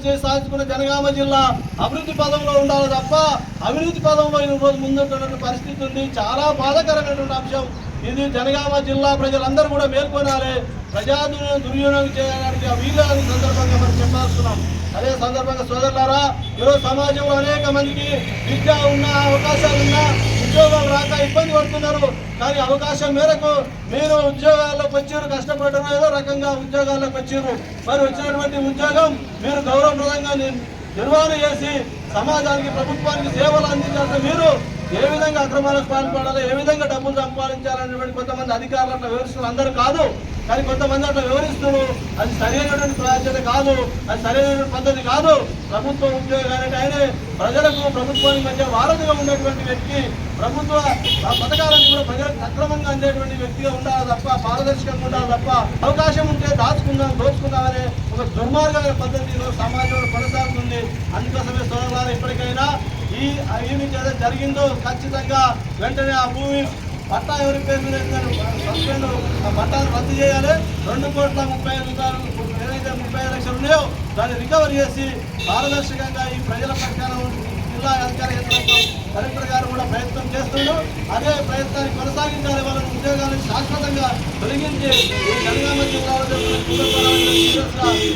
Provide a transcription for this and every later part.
సంవత్సరాలు చేసి సాధించుకున్న జనగామ జిల్లా అభివృద్ధి పదంలో ఉండాలి తప్ప అభివృద్ధి పదంలో ఈ రోజు ముందున్నటువంటి పరిస్థితి ఉంది. చాలా బాధాకరమైనటువంటి అంశం. ఇది జనగామ జిల్లా ప్రజలందరూ కూడా మేల్కొనాలి. ప్రజా దుర్వినియోగం చేయడానికి ఆ వీళ్ళని సందర్భంగా మనం చెప్పాల్స్తున్నాం అదే సందర్భంగా సోదరులారా ఈరోజు సమాజంలో అనేక మందికి విద్య ఉన్న అవకాశాలు ఉద్యోగాలు రాక ఇబ్బంది పడుతున్నారు. కానీ అవకాశం మేరకు మీరు ఉద్యోగాల్లోకి వచ్చారు కష్టపడడం ఏదో రకంగా ఉద్యోగాల్లోకి వచ్చారు. మరి వచ్చినటువంటి ఉద్యోగం మీరు గౌరవప్రదంగా నిర్వహణ చేసి సమాజానికి ప్రభుత్వానికి సేవలు అందించాల్సిన మీరు ఏ విధంగా అక్రమాలకు పాల్పడాలి ఏ విధంగా డబ్బులు సంపాదించాలనేటువంటి కొంతమంది అధికారులు అట్లా వివరిస్తున్నారు అందరూ కాదు. కానీ కొంతమంది అట్లా వివరిస్తున్నారు. అది సరైనటువంటి ప్రాధాన్యత కాదు. అది సరైనటువంటి పద్ధతి కాదు. ప్రభుత్వ ఉద్యోగం ఆయనే ప్రజలకు ప్రభుత్వానికి మధ్య వారధిగా ఉన్నటువంటి వ్యక్తి. ప్రభుత్వ ఆ పథకాలను కూడా ప్రజలకు సక్రమంగా అందేటువంటి వ్యక్తిగా ఉండాలి తప్ప పారదర్శకంగా ఉండాలి తప్ప అవకాశం ఉంటే దాచుకుందాం దోచుకుందామనే ఒక దుర్మార్గమైన పద్ధతిలో సమాజంలో కొనసాగుతుంది. అందుకోసమే సోదరులారా ఇప్పటికైనా ఈ ఏమి జరిగిందో ఖచ్చితంగా వెంటనే ఆ భూమి పట్టా ఎవరి పేరు మీద సస్పెండ్ ఆ పట్టాను రద్దు చేయాలి. రెండు కోట్ల ముప్పై ఐదు రూపాయలు ఏదైతే ముప్పై ఐదు లక్షలు ఉన్నాయో దాన్ని రికవర్ చేసి పారదర్శకంగా ఈ ప్రజల ప్రకారం జిల్లా అధికార యంత్రాంగం కలెక్టర్ గారు కూడా ప్రయత్నం చేస్తున్నాడు అదే ప్రయత్నాన్ని కొనసాగించాలి వాళ్ళ ఉద్యోగాలను శాశ్వతంగా తొలగించి ఈ జనగామ జిల్లాలో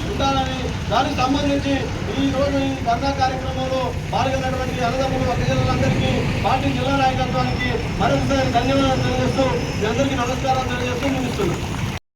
ఉండాలని దానికి సంబంధించి ఈ రోజు ఈ ధర్నా కార్యక్రమంలో పాల్గొన్నటువంటి అన్నదమ్ములు ప్రజలందరికీ పార్టీ జిల్లా నాయకత్వానికి మరొకసారి ధన్యవాదాలు తెలియజేస్తూ మీ అందరికీ నమస్కారాలు తెలియజేస్తూ ముగిస్తున్నాను.